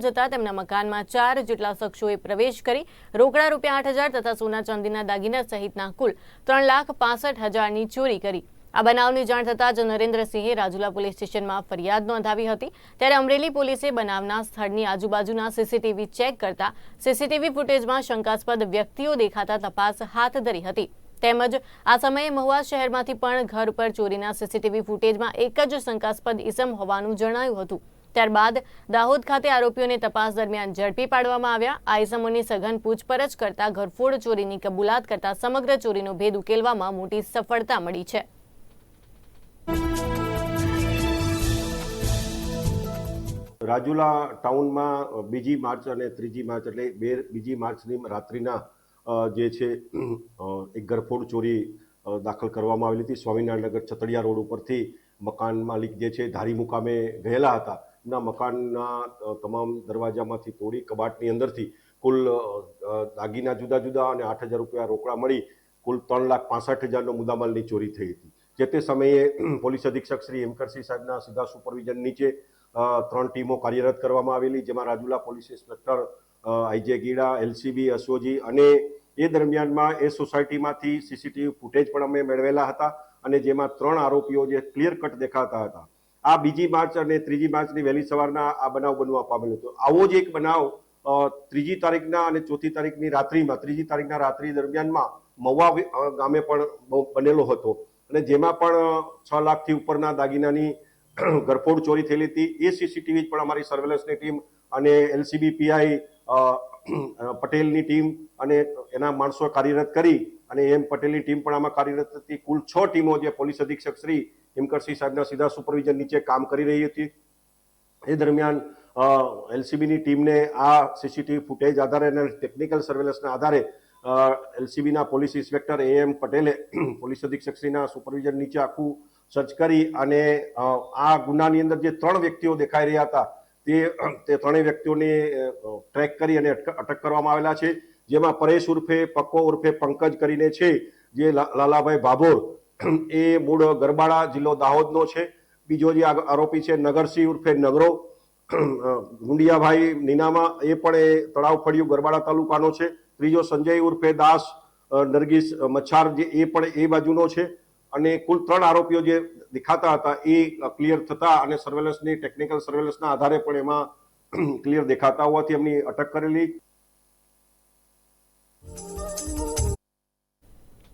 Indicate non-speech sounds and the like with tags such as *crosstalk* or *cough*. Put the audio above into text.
જતા તેમના મકાનમાં ચાર જેટલા શખ્સોએ પ્રવેશ કરી રોકડા રૂપિયા આઠ હજાર તથા સોના ચાંદીના દાગીના સહિતના કુલ ત્રણ લાખ પાસઠ હજારની ચોરી કરી. આ બનાવની જાણ થતાં જ નરેન્દ્રસિંહે રાજુલા પોલીસ સ્ટેશનમાં ફરિયાદ નોંધાવી હતી. ત્યારે અમરેલી પોલીસે બનાવના સ્થળની આજુબાજુના સીસીટીવી ચેક કરતા સીસીટીવી ફૂટેજમાં શંકાસ્પદ વ્યક્તિઓ દેખાતા તપાસ હાથ ધરી હતી. તેમજ આ સમયે મહુવા શહેરમાંથી પણ ઘર પર ચોરીના સીસીટીવી ફૂટેજમાં એક જ શંકાસ્પદ ઇસમ હોવાનું જણાયું હતું. ત્યારબાદ દાહોદ ખાતે આરોપીઓને તપાસ દરમિયાન ઝડપી પાડવામાં આવ્યા. આઈસમોની સઘન પૂછપરછ કરતા ઘરફોડ ચોરીની કબૂલાત કરતા સમગ્ર ચોરીનો ભેદ ઉકેલવામાં મોટી સફળતા મળી છે. રાજુલા ટાઉનમાં બીજી માર્ચ અને ત્રીજી માર્ચ એટલે બે, બીજી માર્ચની રાત્રિના જે છે એક ગરફોડ ચોરી દાખલ કરવામાં આવેલી હતી. સ્વામિનારાયણનગર છતડિયા રોડ ઉપરથી મકાન માલિક જે છે, ધારી મુકામે ગયેલા હતા. એમના મકાનના તમામ દરવાજામાંથી તોડી કબાટની અંદરથી કુલ દાગીના જુદા જુદા અને આઠ હજાર રૂપિયા રોકડા મળી કુલ ત્રણ લાખ પાસઠ હજારનો મુદ્દામાલની ચોરી થઈ હતી. જે તે સમયે પોલીસ અધિક્ષક શ્રી હેમકરસિંહ સાહેબના સીધા સુપરવિઝન નીચે ત્રણ ટીમો કાર્યરત કરવામાં આવેલી જેમાં Rajula police inspector I J Gida LCB Asoji અને એ દરમિયાનમાં એ સોસાયટીમાંથી સીસીટીવી ફૂટેજ પણ અમે મેળવેલા હતા અને જેમાં ત્રણ આરોપીઓ જે ક્લિયર કટ દેખાતા હતા. આ બીજી માર્ચ અને ત્રીજી માર્ચની વહેલી સવારના આ બનાવ બનવા પામેલો હતો. આવો જ એક બનાવ ત્રીજી તારીખના અને ચોથી તારીખની રાત્રિમાં, ત્રીજી તારીખના રાત્રિ દરમિયાનમાં મવા ગામે પણ બનેલો હતો. અને જેમાં પણ છ લાખથી ઉપરના દાગીનાની *clears throat* ગરફોડ ચોરી થયેલી હતી. એ સીસીટીવી પણ અમારી સર્વેલન્સની ટીમ અને એલસીબી પીઆઈ પટેલની ટીમ અને એના માણસો કાર્યરત કરી અને એમ પટેલની ટીમ પણ આમાં કાર્યરત હતી. કુલ છ ટીમો જે પોલીસ અધિક્ષક શ્રી હિમકરસિંહ સાહેબના સીધા સુપરવિઝન નીચે કામ કરી રહી હતી. એ દરમિયાન એલસીબીની ટીમને આ સીસીટીવી ફૂટેજ આધારે અને ટેકનિકલ સર્વેલન્સના આધારે એલસીબીના પોલીસ ઇન્સ્પેક્ટર એ એમ પટેલે *clears throat* પોલીસ અધિક્ષકશ્રીના સુપરવિઝન નીચે આખું સર્ચ કરી અને આ ગુનાની અંદર જે ત્રણ વ્યક્તિઓ દેખાઈ રહ્યા હતા તે તે ત્રણેય વ્યક્તિઓને ટ્રેક કરી અને અટક કરવામાં આવેલા છે. જેમાં પરેશ ઉર્ફે, પક્કો ઉર્ફે પંકજ કરીને છે. જે લાલાભાઈ ભાભોર, એ મૂળ ગરબાડા જિલ્લો દાહોદનો છે. બીજો જે આરોપી છે, નગરસિંહ ઉર્ફે નગરો. ગુંડિયાભાઈ નીનામા, એ પણ એ તળાવ ફળિયું ગરબાડા તાલુકાનો છે. ત્રીજો સંજય ઉર્ફે દાસ નરગીસ મચ્છાર જે, એ પણ એ બાજુનો છે. અને કુલ ત્રણ આરોપીઓ જે દેખાતા હતા એ ક્લિયર થતા અને સર્વેલન્સની ટેકનિકલ સર્વેલન્સના આધારે પણ એમાં ક્લિયર દેખાતા હોવાથી એમની અટક કરેલી.